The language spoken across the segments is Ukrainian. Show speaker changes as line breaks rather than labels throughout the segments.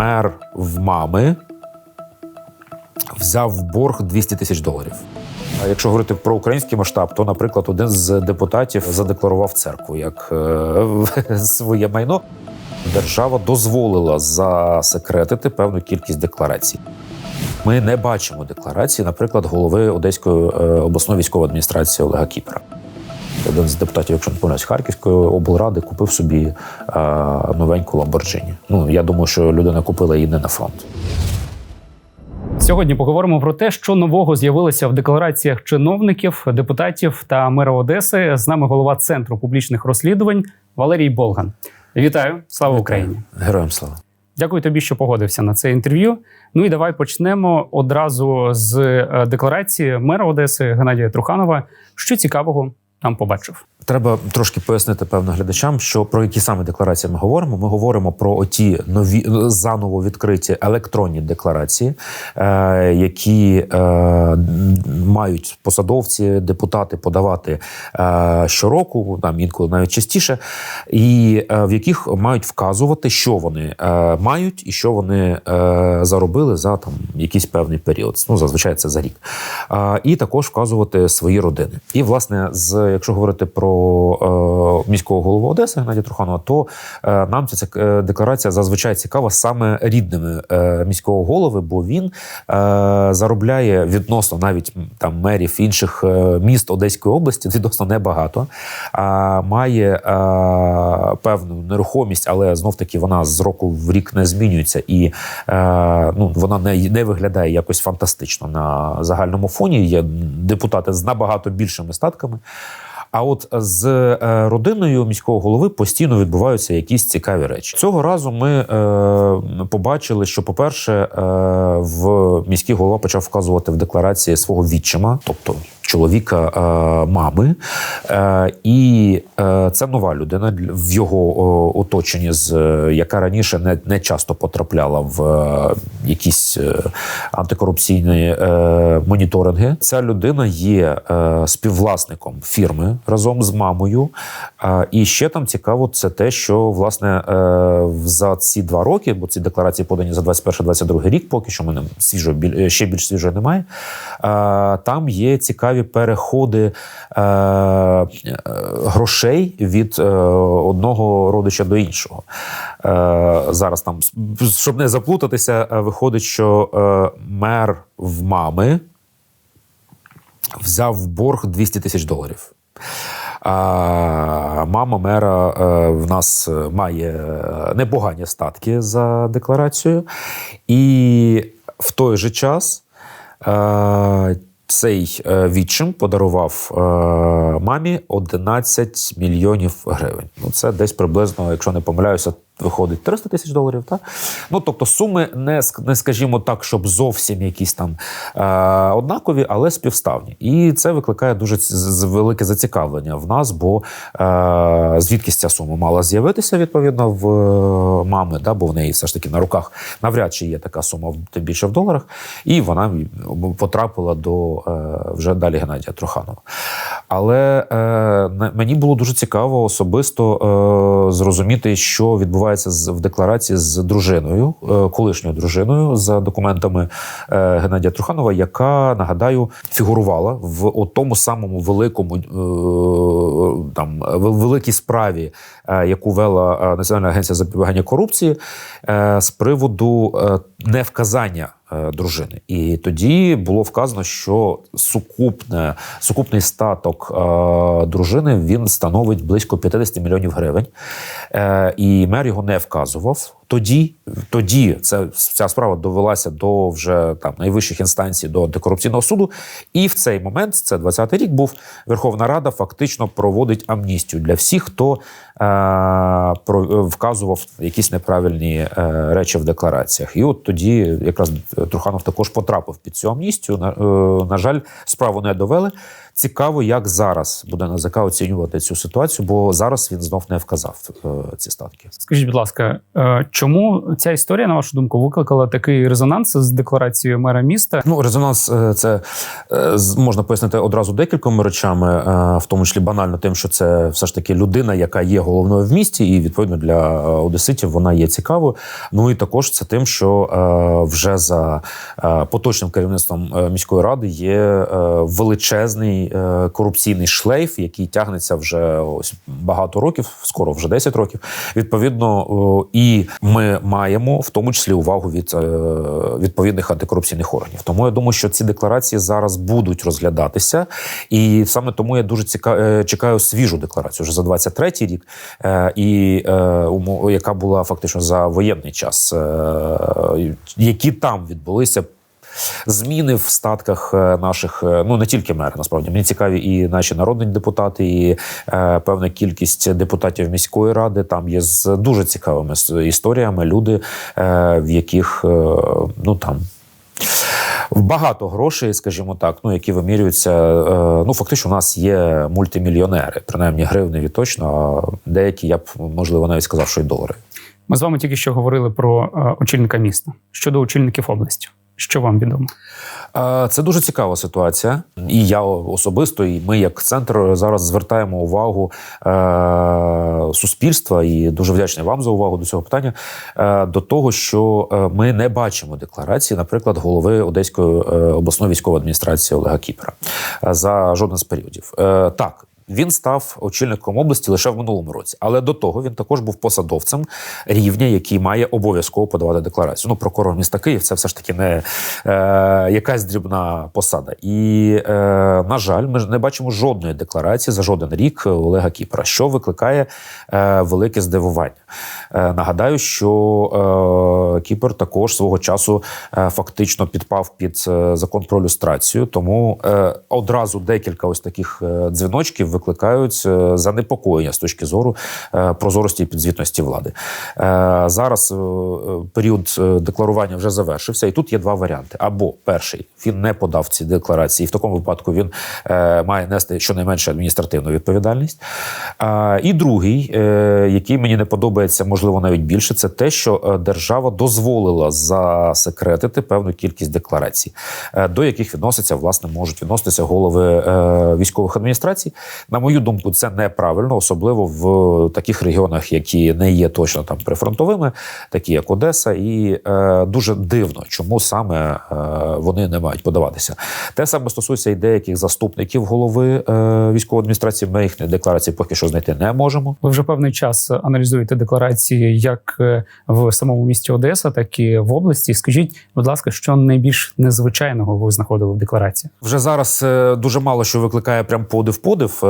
мер в мами взяв борг 200 тисяч доларів. А якщо говорити про український масштаб, то, наприклад, один з депутатів задекларував церкву як е, своє майно. Держава дозволила засекретити певну кількість декларацій. Ми не бачимо декларації, наприклад, голови Одеської е, обласної військової адміністрації Олега Кіпера. Один з депутатів, якщо не помиляюсь, Харківської облради купив собі е, новеньку Ламборджині. Ну я думаю, що людина купила її не на фронт.
Сьогодні поговоримо про те, що нового з'явилося в деклараціях чиновників, депутатів та мера Одеси. З нами голова центру публічних розслідувань Валерій Болган. Вітаю, слава Україні!
Героям слава!
Дякую тобі, що погодився на це інтерв'ю. Ну і давай почнемо одразу з е, декларації мера Одеси Геннадія Труханова. Що цікавого там побачив?
Треба трошки пояснити певно глядачам, що про які саме декларації ми говоримо. Ми говоримо про оті нові заново відкриті електронні декларації, е, які е, мають посадовці, депутати подавати е, щороку, там інколи навіть частіше, і е, в яких мають вказувати, що вони е, мають і що вони заробили за там якийсь певний період. Ну зазвичай це за рік, і також вказувати свої родини. І власне, з якщо говорити про міського голову Одеси Геннадія Труханова, то нам ця декларація зазвичай цікава саме рідними міського голови, бо він заробляє відносно навіть там мерів інших е, міст Одеської області відносно небагато, а має а, певну нерухомість, але знов таки вона з року в рік не змінюється і а, ну вона не, не виглядає якось фантастично на загальному фоні. Є депутати з набагато більшими статками. А от з е, родиною міського голови постійно відбуваються якісь цікаві речі. Цього разу ми е, побачили, що, по-перше, е, в міський голова почав вказувати в декларації свого відчима, тобто чоловіка е, мами, е, і е, це нова людина в його оточенні, яка раніше не, не часто потрапляла в якісь антикорупційні моніторинги. Ця людина є співвласником фірми разом з мамою. І ще там цікаво, це те, що власне за ці два роки, бо ці декларації подані за 21-22 рік, поки що мене свіжо ще більш свіжо немає. Там є цікаві переходи е, е, грошей від е, одного родича до іншого. Е, зараз там, щоб не заплутатися, е, виходить, що е, мер в мами взяв в борг 200 тисяч доларів. А мама мера е, в нас має непогані статки за декларацією, і в той же час цей е, відчим подарував е, мамі 11 мільйонів гривень. Ну це десь приблизно, якщо не помиляюся, виходить 300 тисяч доларів. Так? Ну тобто суми не не скажімо так, щоб зовсім якісь там е, однакові, але співставні. І це викликає дуже велике зацікавлення в нас, бо е, звідки ця сума мала з'явитися відповідно в е, мами, да, бо в неї все ж таки на руках навряд чи є така сума, тим більше в доларах, і вона потрапила до е, вже далі Геннадія Труханова. Але е, мені було дуже цікаво особисто е, зрозуміти, що відбувається з, в декларації з дружиною, е, колишньою дружиною за документами е, Геннадія Труханова, яка нагадаю фігурувала в тому самому великому е, там великій справі, яку вела Національна агенція запобігання корупції з приводу невказання дружини. І тоді було вказано, що сукупне, сукупний статок е, дружини він становить близько 50 мільйонів гривень. Е, і мер його не вказував. Тоді, тоді це, ця справа довелася до вже там найвищих інстанцій до антикорупційного суду. І в цей момент, це 20-й рік, був Верховна Рада фактично проводить амністію для всіх, хто е, про, вказував якісь неправильні е, речі в деклараціях. І от тоді якраз Труханов також потрапив під цю амністію. На, е, на жаль, справу не довели. Цікаво, як зараз буде НАЗК оцінювати цю ситуацію, бо зараз він знов не вказав е, ці статки.
Скажіть, будь ласка, е, чому ця історія, на вашу думку, викликала такий резонанс з декларацією мера міста?
Ну, резонанс е, це можна пояснити одразу декількома речами, в тому числі банально тим, що це все ж таки людина, яка є головною в місті, і відповідно для одеситів вона є цікавою. Ну і також це тим, що вже за поточним керівництвом міської ради є е, е, корупційний шлейф, який тягнеться вже ось багато років, скоро вже 10 років. Відповідно, і ми маємо в тому числі увагу від е, відповідних антикорупційних органів. Тому я думаю, що ці декларації зараз будуть розглядатися, і саме тому я дуже ціка... е, чекаю свіжу декларацію вже за 23-й рік, і яка була фактично за воєнний час, які там відбулися. Зміни в статках е, наших, е, ну не тільки мери, насправді мені цікаві і наші народні депутати, і е, певна кількість депутатів міської ради. Там є з дуже цікавими історіями. Люди, е, в яких е, ну там. Багато грошей, скажімо так, ну які вимірюються. е, Ну фактично, у нас є мультимільйонери, принаймні гривневі точно. А деякі я б можливо навіть сказав, що й долари.
Ми з вами тільки що говорили про очільника міста щодо очільників області. Що вам відомо?
Це дуже цікава ситуація, і я особисто, і ми, як центр, зараз звертаємо увагу е, суспільства і дуже вдячний вам за увагу до цього питання. е, До того, що е, ми не бачимо декларації, наприклад, голови Одеської обласної військової адміністрації Олега Кіпера за жоден з періодів. Так. Він став очільником області лише в минулому році, але до того він також був посадовцем рівня, який має обов'язково подавати декларацію. Ну, прокурор міста Київ це все ж таки не е, якась дрібна посада. І, е, на жаль, ми не бачимо жодної декларації за жоден рік Олега Кіпра, що викликає е, велике здивування. Е, нагадаю, що е, Кіпр також свого часу е, фактично підпав під е, закон про люстрацію, тому е, одразу декілька ось таких е, дзвіночків викликають е, занепокоєння з точки зору е, прозорості і підзвітності влади. Е, Зараз період декларування вже завершився, і тут є два варіанти: або перший він не подав ці декларації, і в такому випадку він має нести щонайменше адміністративну відповідальність. І другий, який мені не подобається, можливо, навіть більше, це те, що держава дозволила засекретити певну кількість декларацій, до яких відноситься, власне, можуть відноситися голови військових адміністрацій. На мою думку, це неправильно, особливо в таких регіонах, які не є точно там прифронтовими, такі як Одеса, і е, дуже дивно, чому саме е, вони не мають подаватися. Те саме стосується і деяких заступників голови е, військової адміністрації. Ми їхні декларації поки що знайти не можемо.
Ви вже певний час аналізуєте декларації як е, в самому місті Одеса, так і в області. Скажіть, будь ласка, що найбільш незвичайного ви знаходили в декларації?
Вже зараз е, дуже мало що викликає прям подив-подив, е,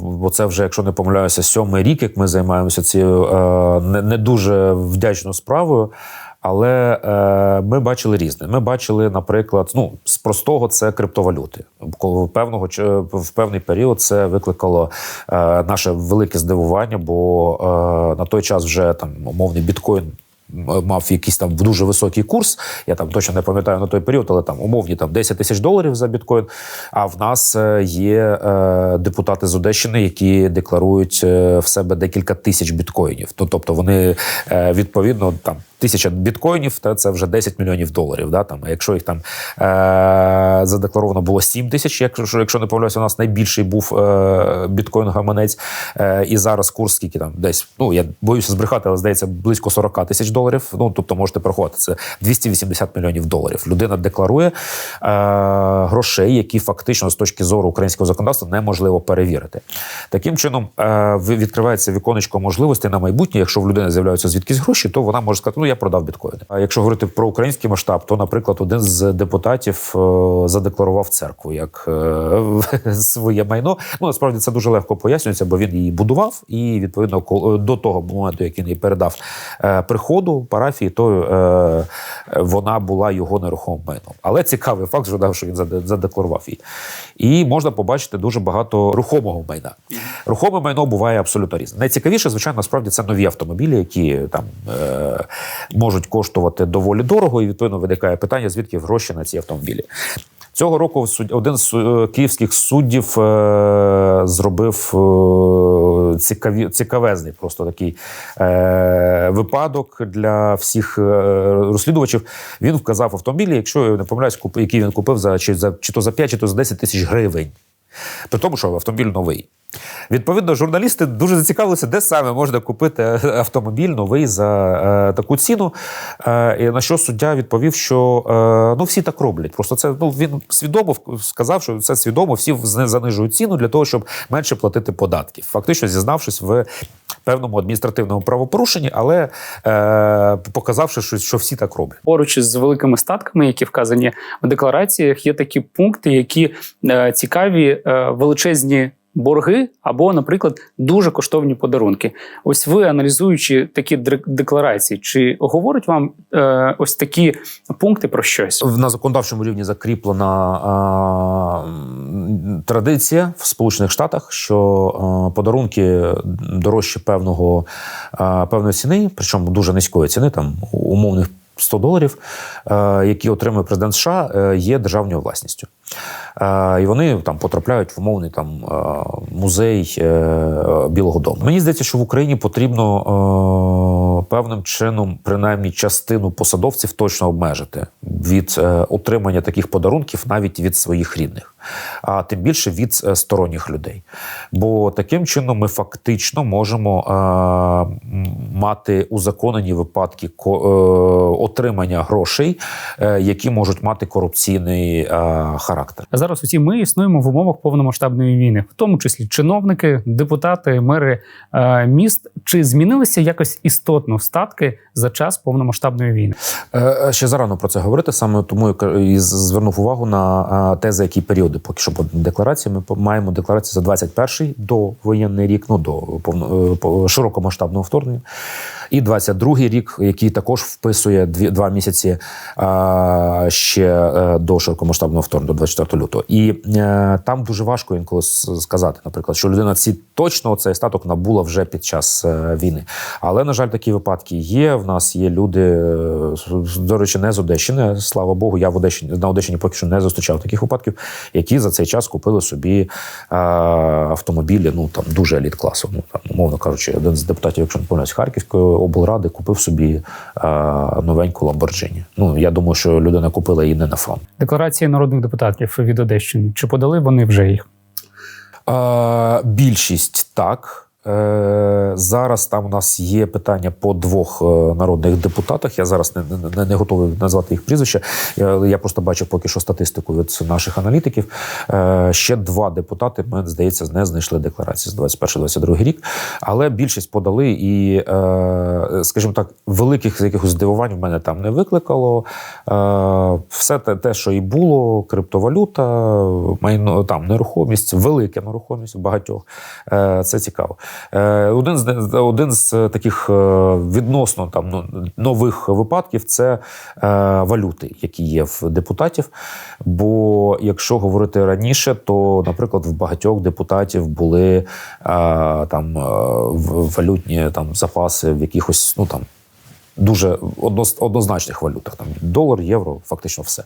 бо це вже, якщо не помиляюся, сьомий рік, як ми займаємося цією е, не, дуже вдячною справою. Але е, ми бачили різне. Ми бачили, наприклад, ну з простого це криптовалюти. Коли певного в певний період це викликало е, наше велике здивування, бо е, на той час вже там умовний біткоін мав якийсь там дуже високий курс. Я там точно не пам'ятаю на той період, але там умовні там 10 тисяч доларів за біткоін. А в нас е, є е, депутати з Одещини, які декларують е, в себе декілька тисяч біткоїнів. Тобто вони відповідно там. Тисяча біткоїнів, та це вже 10 мільйонів доларів. Да, там, якщо їх там е- задекларовано було 7 тисяч, якщо, якщо не помиляюся, у нас найбільший був е- біткоін-гаманець. Е- і зараз курс скільки там десь, ну я боюся збрехати, але здається, близько 40 тисяч доларів. Ну, тобто можете порахувати, це 280 мільйонів доларів. Людина декларує е- грошей, які фактично з точки зору українського законодавства неможливо перевірити. Таким чином е- відкривається віконечко можливостей на майбутнє. Якщо в людини з'являються звідкись гроші, то вона може сказати, ну я продав біткоїни. А якщо говорити про український масштаб, то, наприклад, один з депутатів е, задекларував церкву як е, своє майно. Ну насправді це дуже легко пояснюється, бо він її будував, і відповідно кол- до того моменту, як він її передав е, приходу парафії, то е, вона була його нерухомим майном. Але цікавий факт, що дав, що він задекларував її. І можна побачити дуже багато рухомого майна. Рухоме майно буває абсолютно різне. Найцікавіше, звичайно, насправді це нові автомобілі, які там е, можуть коштувати доволі дорого, і відповідно виникає питання, звідки гроші на ці автомобілі. Цього року один з е, київських суддів е, зробив е, цікавезний просто такий випадок для всіх розслідувачів. Він вказав автомобілі, якщо я не помиляюсь, який він купив за чи, за чи то за 5, чи то за 10 тисяч гривень. При тому, що автомобіль новий. Відповідно, журналісти дуже зацікавилися, де саме можна купити автомобіль новий за е, таку ціну. Е, і на що суддя відповів, що е, ну всі так роблять. Просто це ну він свідомо сказав, що це свідомо, всі занижують ціну для того, щоб менше платити податків. Фактично зізнавшись в певному адміністративному правопорушенні, але е, показавши, що, що всі так роблять.
Поруч із великими статками, які вказані в деклараціях, є такі пункти, які е, цікаві е, величезні. Борги або, наприклад, дуже коштовні подарунки. Ось ви аналізуючи такі декларації, чи говорять вам е, ось такі пункти про щось?
На законодавчому рівні закріплена м, традиція в Сполучених Штатах, що а, подарунки дорожче певного а, певної ціни, причому дуже низької ціни, там умовних 100 доларів, е, які отримує президент США, е, є державною власністю. Е, І вони там потрапляють в умовний там е, музей е, Білого Дому. Мені здається, що в Україні потрібно певним чином, принаймні, частину посадовців точно обмежити від отримання таких подарунків навіть від своїх рідних, а тим більше від е, сторонніх людей. Бо таким чином ми фактично можемо е, мати узаконені випадки ко- е, отримання грошей, е, які можуть мати корупційний е, характер.
Зараз усі ми існуємо в умовах повномасштабної війни, в тому числі чиновники, депутати, мери е, міст. Чи змінилися якось істотно статки за час повномасштабної війни?
Е, Ще зарано про це говорити, саме тому я і звернув увагу на е, те, за які періоди. Поки що по декларації ми маємо декларацію за 21-й до воєнний рік, ну до е, широкомасштабного вторгнення, і 22-й рік, який також вписує дві два місяці е, ще е, до широкомасштабного вторгнення, до 24 лютого. І е, там дуже важко інколи сказати, наприклад, що людина ці точно цей статок набула вже під час війни. Але на жаль, такі випадки є. В нас є люди, до речі, не з Одещини. Слава Богу, я в Одещині на Одещині поки що не зустрічав таких випадків, за цей час купили собі е, автомобілі. Ну там дуже еліт класу. Ну там, умовно кажучи, один з депутатів, якщо не помиляюсь, Харківської облради купив собі е, новеньку Ламборджині. Ну я думаю, що людина купила її не на фронт.
Декларації народних депутатів від Одещини. Чи подали вони вже їх?
Е, більшість так. Е, зараз там у нас є питання по двох е, народних депутатах. Я зараз не, не, не готовий назвати їх прізвища. Я, просто бачив поки що статистику від наших аналітиків. Е, ще два депутати, ми здається, не знайшли декларації з 21-22 рік. Але більшість подали, і, скажімо так, великих якихось здивувань в мене там не викликало. Все те, те, що і було, криптовалюта, майно там нерухомість, велика нерухомість у багатьох. Це цікаво. Е, Один з один з таких е, відносно там ну, нових випадків це е, валюти, які є в депутатів. Бо якщо говорити раніше, то, наприклад, в багатьох депутатів були там валютні там запаси в якихось ну там дуже однозначних валютах. Там долар, євро, фактично все.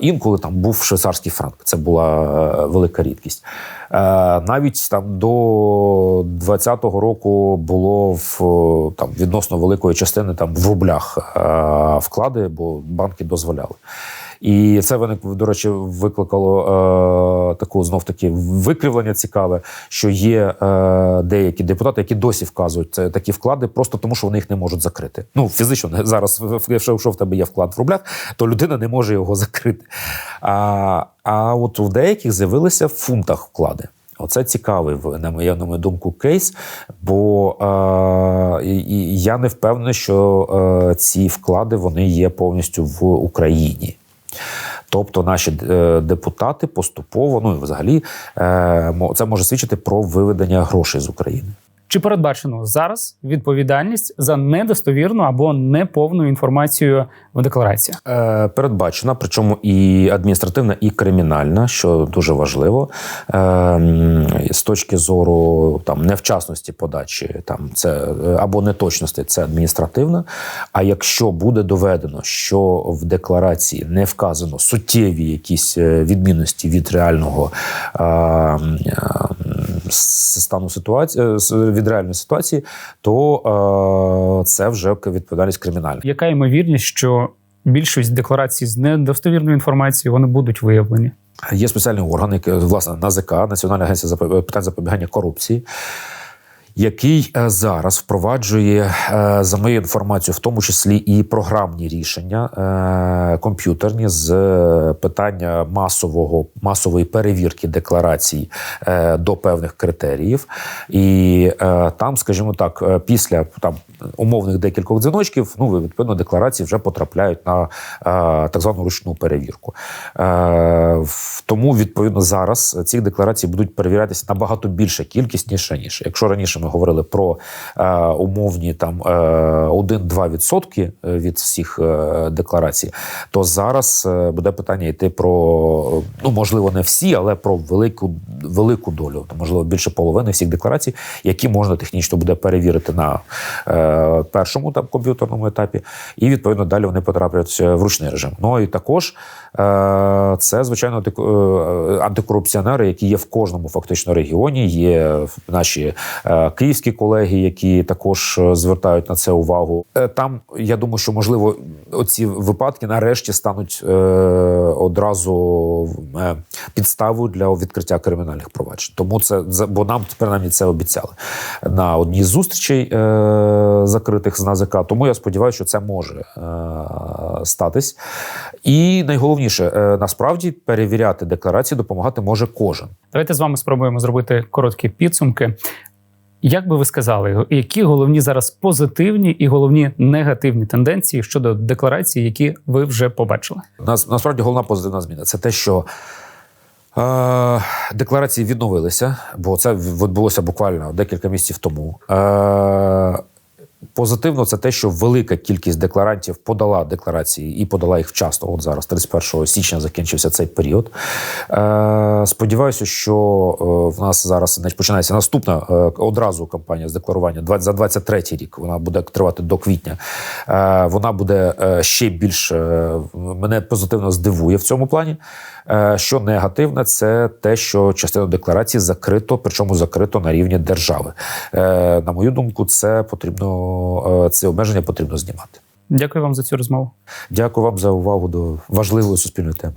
Інколи там був швейцарський франк. Це була е, велика рідкість. Е, навіть там до 20-го року було в е, там відносно великої частини там в рублях вклади, бо банки дозволяли. І це виник, до речі, викликало е, таку знов таки викривлення цікаве, що є е, деякі депутати, які досі вказують такі вклади, просто тому що вони їх не можуть закрити. Ну фізично зараз, якщо в тебе є вклад в рублях, то людина не може його закрити. А, а от у деяких з'явилися в фунтах вклади. Оце цікавий, на мою, на мою думку, кейс, бо е, я не впевнений, що е, ці вклади вони є повністю в Україні. Тобто наші е, депутати поступово, ну і взагалі, е, це може свідчити про виведення грошей з України.
Чи передбачено зараз відповідальність за недостовірну або неповну інформацію в деклараціях?
Е, передбачена, причому і адміністративна, і кримінальна, що дуже важливо. Е, з точки зору там невчасності подачі, там це е, або неточності, це адміністративна. А якщо буде доведено, що в декларації не вказано суттєві якісь е, відмінності від реального е, е, стану ситуації з- від реальної ситуації, то е, це вже відповідальність кримінальна.
Яка ймовірність, що більшість декларацій з недостовірною інформацією вони будуть виявлені?
Є спеціальний орган, який, власне, НАЗК, Національна агенція питань запобігання корупції, який е, зараз впроваджує, е, за моєю інформацією, в тому числі і програмні рішення е, комп'ютерні з питання масового масової перевірки декларацій до певних критеріїв. І там, скажімо так, після там умовних декількох дзвіночків, ну відповідно декларації вже потрапляють на так звану ручну перевірку. Тому відповідно зараз ці декларації будуть перевірятися набагато більша кількість ніж раніше. Якщо раніше ми говорили про е, умовні там е, 1-2% від всіх е, декларацій, то зараз е, буде питання йти про ну можливо не всі, але про велику велику долю, можливо більше половини всіх декларацій, які можна технічно буде перевірити на е, першому там комп'ютерному етапі, і відповідно далі вони потраплять в ручний режим. Ну і також е, це звичайно антик- е, антикорупціонери, які є в кожному фактично регіоні. Є наші е, київські колеги, які також е, звертають на це увагу. Е, Там я думаю, що можливо оці випадки нарешті стануть е, одразу підставою для відкриття кримінальних проваджень. Тому це бо нам принаймні це обіцяли на одній з зустрічей закритих з НАЗК. Тому я сподіваюся, що це може статись. І найголовніше, насправді перевіряти декларації допомагати може кожен.
Давайте з вами спробуємо зробити короткі підсумки. Як би ви сказали, які головні зараз позитивні і головні негативні тенденції щодо декларації, які ви вже побачили?
Нас насправді головна позитивна зміна це те, що е, декларації відновилися, бо це відбулося буквально декілька місяців тому. Е, Позитивно, це те, що велика кількість декларантів подала декларації і подала їх вчасно. От зараз, 31 січня, закінчився цей період. Е, сподіваюся, що е, в нас зараз значить, починається наступна е, одразу кампанія з декларування за 23 рік. Вона буде тривати до квітня. Е, вона буде е, ще більш мене позитивно здивує в цьому плані. Е, що негативне, це те, що частину декларації закрито, причому закрито на рівні держави. Е, на мою думку, це потрібно е, це обмеження потрібно знімати.
Дякую вам за цю розмову.
Дякую вам за увагу до важливої суспільної теми.